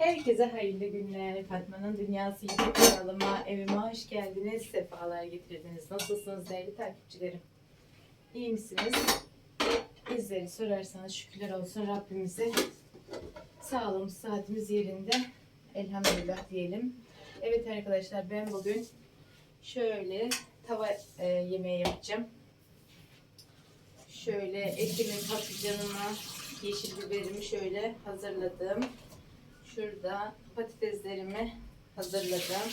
Herkese hayırlı günler. Fatma'nın Dünyası YouTube kanalıma, evime hoş geldiniz. Sefalar getirdiniz. Nasılsınız değerli takipçilerim? İyi misiniz? Bizleri sorarsanız şükürler olsun Rabbimize. Sağlığımız, saatimiz yerinde. Elhamdülillah diyelim. Evet arkadaşlar ben bugün şöyle tava e, yemeği yapacağım. Şöyle etimin patlıcanına yeşil biberimi şöyle hazırladım. Şurada patateslerimi hazırladım.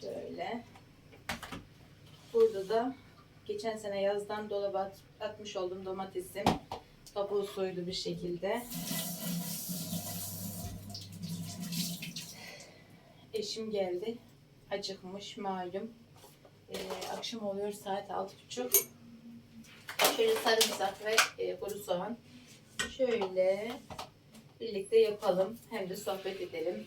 Şöyle. Burada da geçen sene yazdan dolaba at- atmış olduğum domatesim. Kabuğu soydu bir şekilde. Eşim geldi. Acıkmış malum. Ee, akşam oluyor saat altı buçuk. Şöyle sarımsak ve e, kuru soğan. Şöyle birlikte yapalım. Hem de sohbet edelim.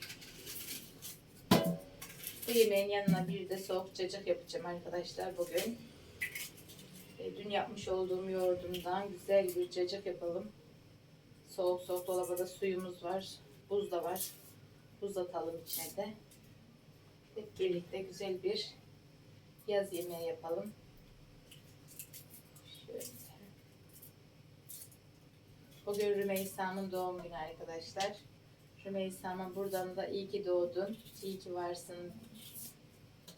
Bu yemeğin yanına bir de soğuk cacık yapacağım arkadaşlar bugün. E, dün yapmış olduğum yoğurdumdan güzel bir cacık yapalım. Soğuk soğuk dolabada suyumuz var. Buz da var. Buz atalım içine de. Hep birlikte güzel bir yaz yemeği yapalım. Şöyle. Bugün Rümeysa'nın doğum günü arkadaşlar. Rümeysa'ma buradan da iyi ki doğdun, iyi ki varsın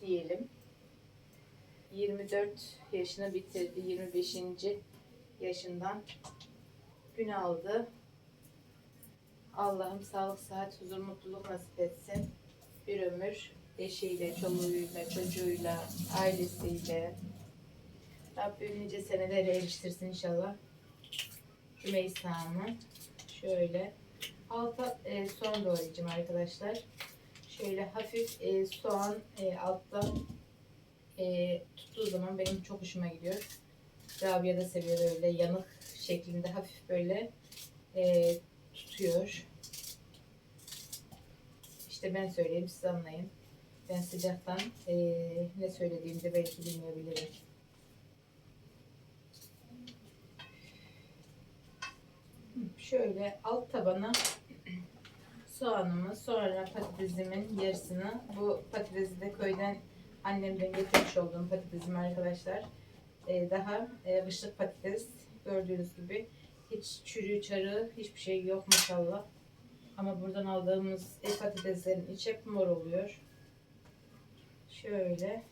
diyelim. 24 yaşını bitirdi, 25. yaşından gün aldı. Allah'ım sağlık, sıhhat, huzur, mutluluk nasip etsin. Bir ömür eşiyle, çoluğuyla, çocuğuyla, ailesiyle. Rabbim nice senelere eriştirsin inşallah. Rümeysa'mı şöyle alta e, soğan doğrayacağım arkadaşlar. Şöyle hafif e, soğan e, altta e, tuttuğu zaman benim çok hoşuma gidiyor. Rabia da seviyor öyle yanık şeklinde hafif böyle e, tutuyor. İşte ben söyleyeyim siz anlayın. Ben sıcaktan e, ne söylediğimi de belki bilmeyebilirim. Şöyle alt tabana soğanımı sonra patatesimin yarısını bu patatesi de köyden annemden getirmiş olduğum patatesim arkadaşlar. Ee, daha e, kışlık patates gördüğünüz gibi hiç çürüğü çarığı hiçbir şey yok maşallah. Ama buradan aldığımız e, patateslerin içi hep mor oluyor. Şöyle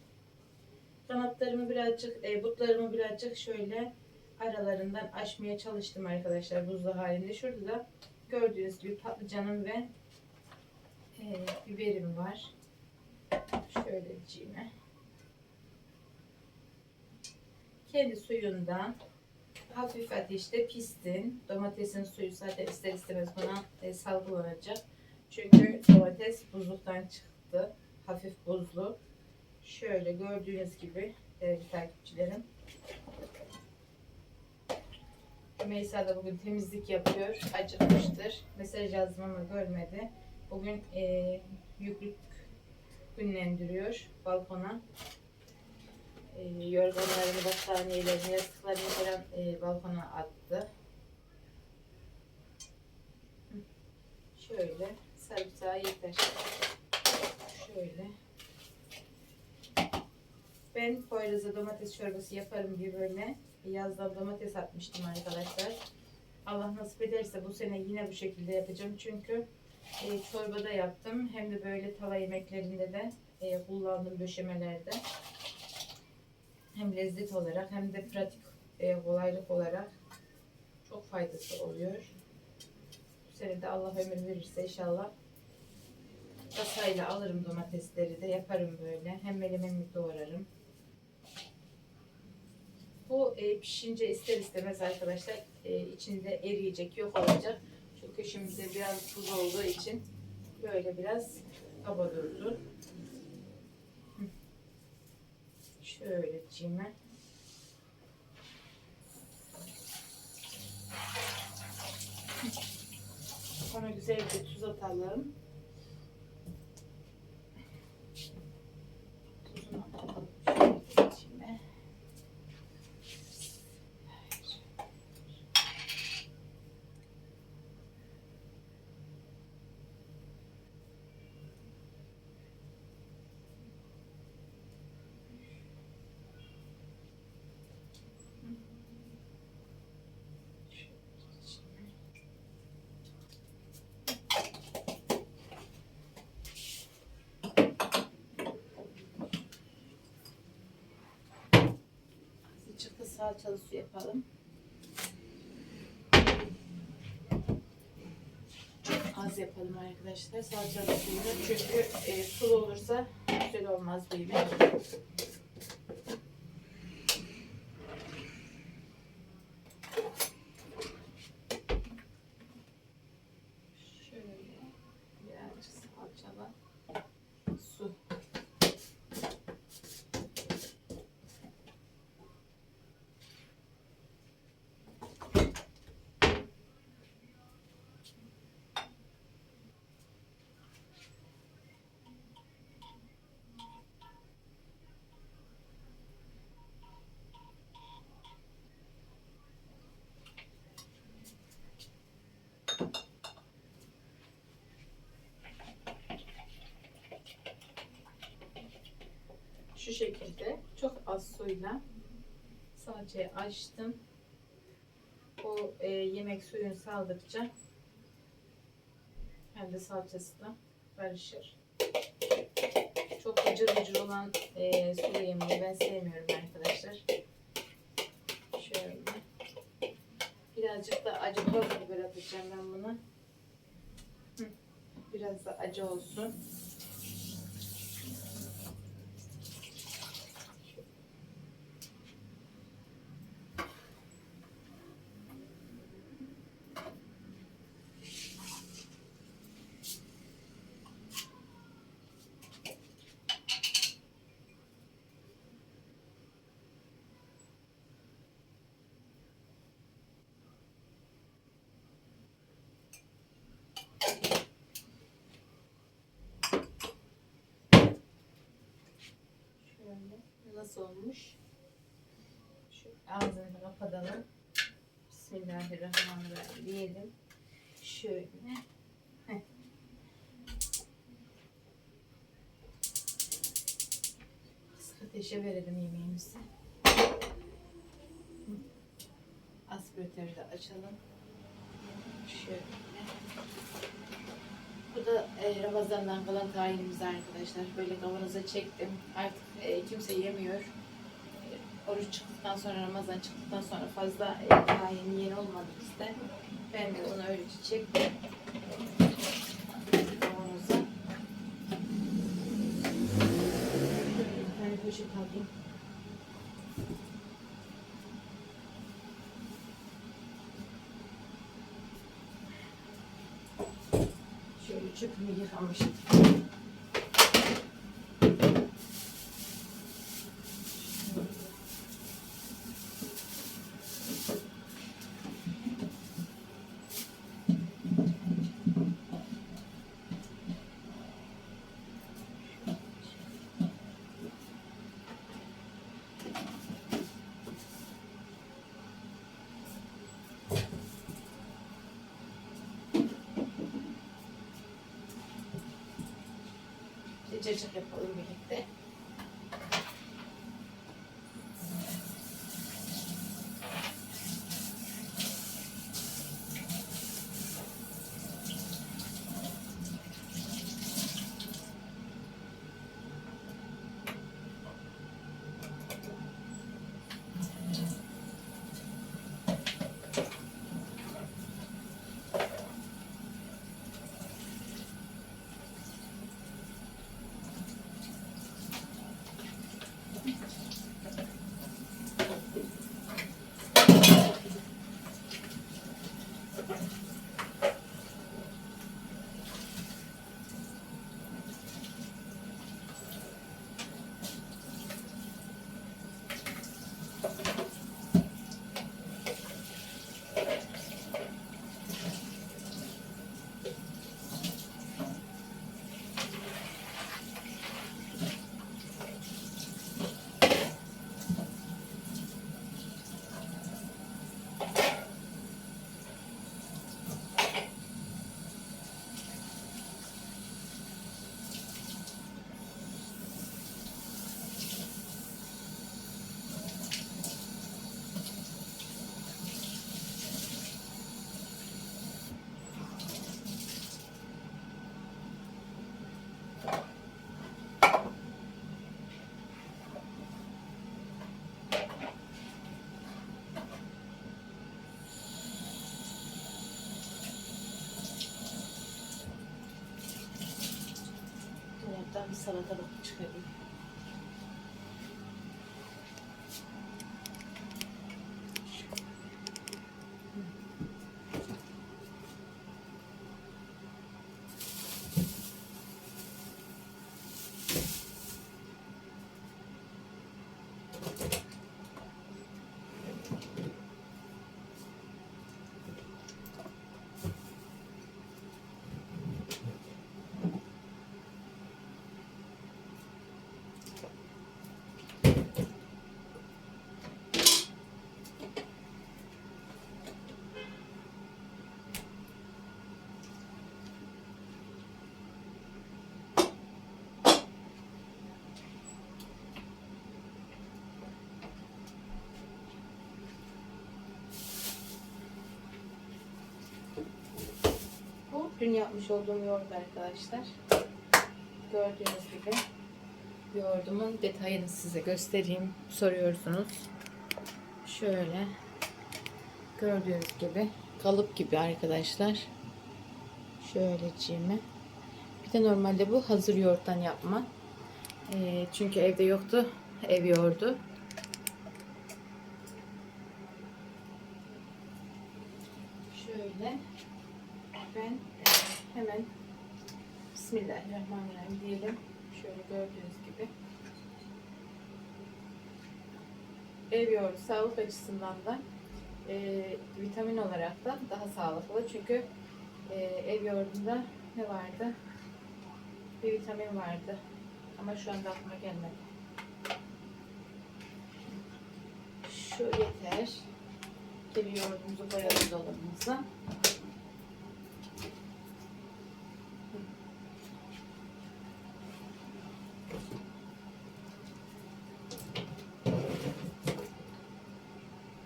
kanatlarımı birazcık, e, butlarımı birazcık şöyle aralarından açmaya çalıştım arkadaşlar buzlu halinde. Şurada da gördüğünüz gibi patlıcanım ve e, biberim var. Şöyle cime. Kendi suyundan hafif ateşte pistin. Domatesin suyu zaten ister istemez buna e, salgılanacak. Çünkü domates buzluktan çıktı. Hafif buzlu. Şöyle gördüğünüz gibi değerli takipçilerim. Rümeysa da bugün temizlik yapıyor. Acıkmıştır. Mesaj yazdım ama görmedi. Bugün e, yüklük günlendiriyor balkona. E, yorganlarını, battaniyelerini, yastıklarını falan e, balkona attı. Şöyle sarımsağı yeter. Şöyle. Ben Poyraz'a domates çorbası yaparım diye böyle yazdan domates atmıştım arkadaşlar. Allah nasip ederse bu sene yine bu şekilde yapacağım. Çünkü e, çorbada yaptım. Hem de böyle tava yemeklerinde de e, kullandım döşemelerde. Hem lezzet olarak hem de pratik e, kolaylık olarak çok faydası oluyor. Bu sene de Allah ömür verirse inşallah kasayla alırım domatesleri de yaparım böyle. Hem menemenlik doğrarım. Bu e, pişince ister istemez arkadaşlar e, içinde eriyecek, yok olacak. Çünkü şimdi biraz tuz olduğu için böyle biraz kaba durdu. Şöyle cime. Sonra güzel bir tuz atalım. Tuzunu atalım şöyle içine. Salçalı su yapalım. Az yapalım arkadaşlar salçalı suyunu. Çünkü e, sulu olursa güzel olmaz bu yemek. Şöyle birazcık salçalı su. Şu şekilde çok az suyla salçayı açtım. O e, yemek suyunu saldıkça de salçası da karışır. Çok acır acır olan e, sulu yemeği ben sevmiyorum arkadaşlar. Şöyle. Birazcık da acı toz biber atacağım ben buna. Biraz da acı olsun. Şöyle nasıl olmuş? Şu ağzını kapatalım. Bismillahirrahmanirrahim diyelim. Şöyle. Heh. Ateşe verelim yemeğimizi. Aspiratörü de açalım. Şöyle. Bu da e, Ramazan'dan kalan tahinimiz arkadaşlar. Böyle kavanoza çektim. Artık e, kimse yemiyor. E, oruç çıktıktan sonra, Ramazan çıktıktan sonra fazla e, tahin yiyen olmadı bizde. Ben de onu öylece çektim. Kavanoza. Bir tane poşet alayım. Şöyle çöpümü yıkamışım. Cacık yapalım salatalık çıkarayım. Bu dün yapmış olduğum yoğurt arkadaşlar. Gördüğünüz gibi yoğurdumun detayını size göstereyim. Soruyorsunuz. Şöyle gördüğünüz gibi kalıp gibi arkadaşlar. Şöyle cimi. Bir de normalde bu hazır yoğurttan yapma. Ee, çünkü evde yoktu. Ev yoğurdu. Şöyle ben e, hemen Bismillahirrahmanirrahim diyelim. Şöyle gördüğünüz gibi. Ev yoğurdu sağlık açısından da e, vitamin olarak da daha sağlıklı. Çünkü e, ev yoğurdunda ne vardı? Bir vitamin vardı. Ama şu anda aklıma gelmedi. Şu yeter. Geri yoğurdumuzu koyalım dolabımıza.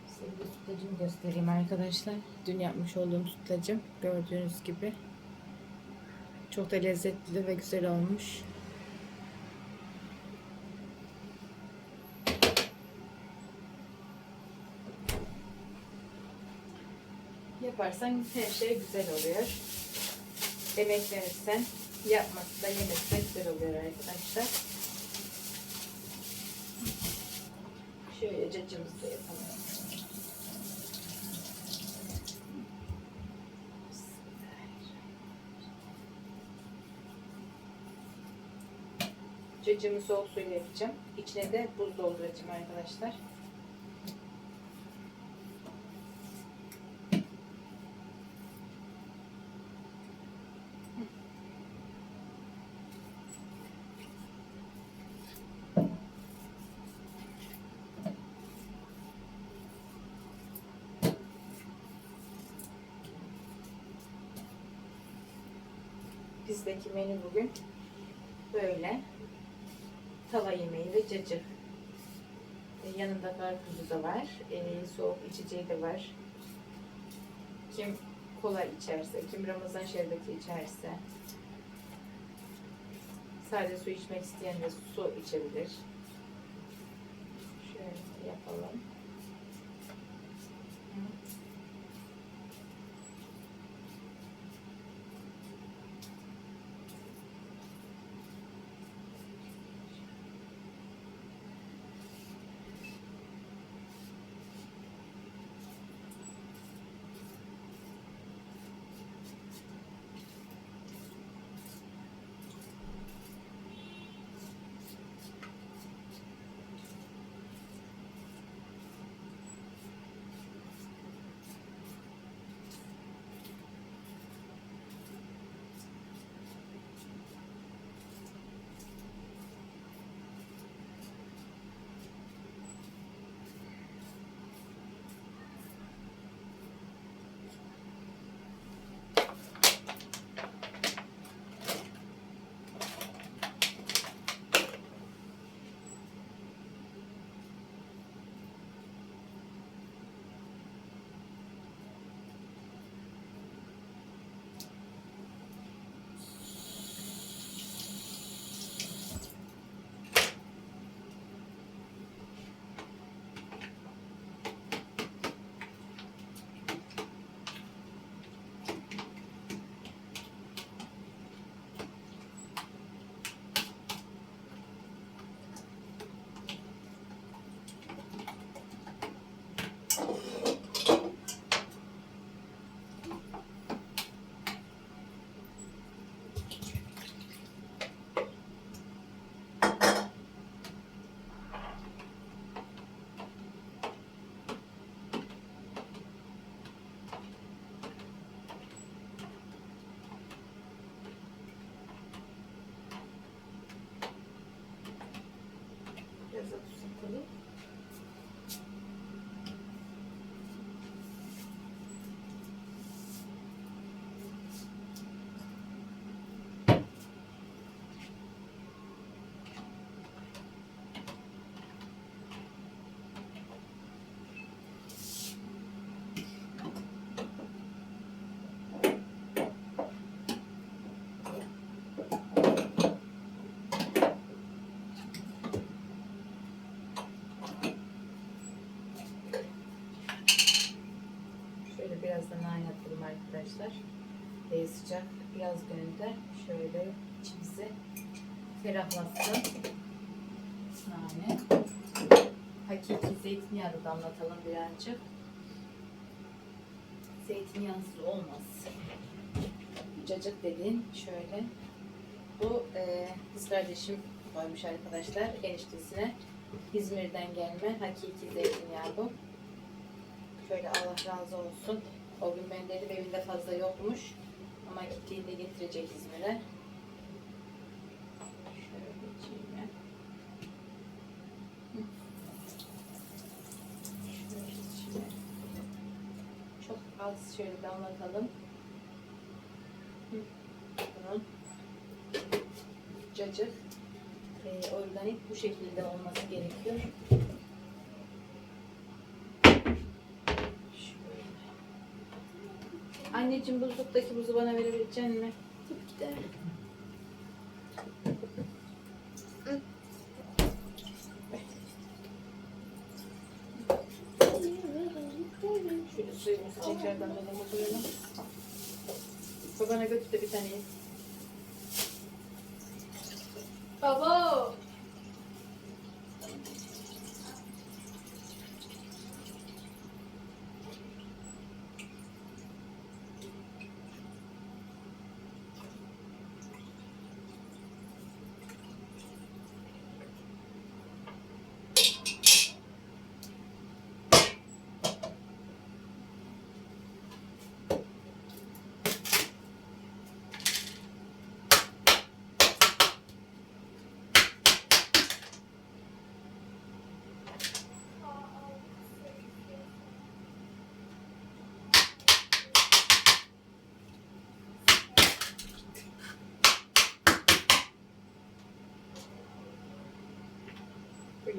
Size bir sütlacımı göstereyim arkadaşlar. Dün yapmış olduğum sütlacım. Gördüğünüz gibi. Çok da lezzetli ve güzel olmuş. Yaparsan her şey güzel oluyor. Emek verirsen yapması da yemesi de güzel oluyor arkadaşlar. Şöyle cacımızı yapalım. Cacımı soğuk suyla yapacağım. İçine de buz dolduracağım arkadaşlar. Bizdeki menü bugün böyle tava yemeği ve cacık. E, yanında karpuzu da var. E, soğuk içeceği de var. Kim kola içerse, kim Ramazan şerbeti içerse. Sade su içmek isteyen de su içebilir. Yatılı. Şöyle biraz da nane atalım arkadaşlar. Ee, sıcak yaz gününde şöyle içimizi ferahlatsın. Nane. Hakiki zeytinyağı da damlatalım birazcık. Zeytinyağsız olmaz. Cacık dediğin şöyle. Bu e, kız kardeşim koymuş arkadaşlar eniştesine. İzmir'den gelme hakiki zeytinyağı bu. Şöyle Allah razı olsun. O gün ben dedim evinde fazla yokmuş. Ama gittiğinde getirecek İzmir'e. Şöyle geçeyim. Hı. Şöyle. Çok az şöyle damlatalım. Bunun cacık e, organik bu şekilde olması gerekiyor. Şöyle. Anneciğim buzluktaki buzu bana verebilecek misin? Tabii ki de. Şöyle suyumuzu tekrardan dolaba koyalım. Babana götür de bir tane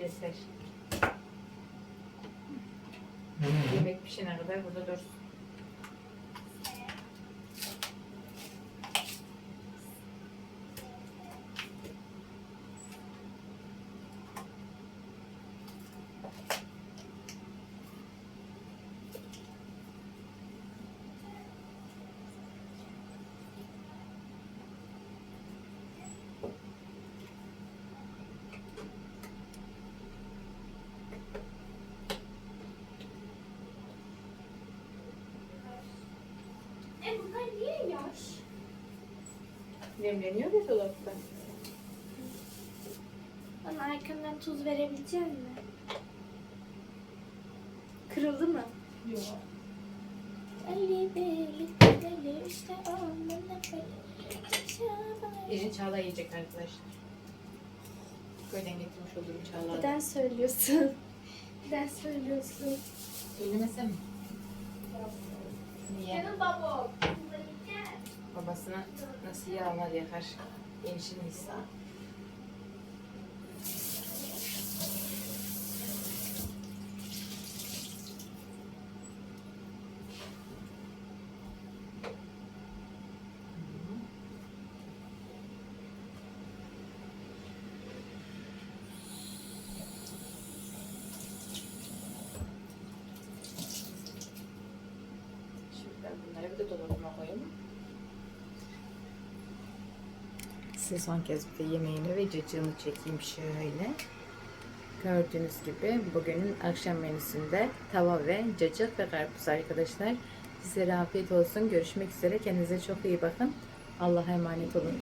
yeter. Yemek pişene kadar burada dursun. E bunlar niye yaş? Nemleniyor ya dolapta. Bana arkamdan tuz verebilecek misin? Kırıldı mı? Yok. Ali birlikte deli işte onunla Birini Çağla yiyecek arkadaşlar. Köyden getirmiş olduğum Çağla. Neden söylüyorsun? Neden söylüyorsun? Söylemesem mi? Niye? baba. Babasına nasıl yağlar yakar? Gençin Nisa. Şimdi ben bunları bir de dolabıma koyayım. Size son kez bir de yemeğimi ve cacığımı çekeyim şöyle. Gördüğünüz gibi bugünün akşam menüsünde tava ve cacık ve karpuz arkadaşlar. Size afiyet olsun. Görüşmek üzere. Kendinize çok iyi bakın. Allah'a emanet olun.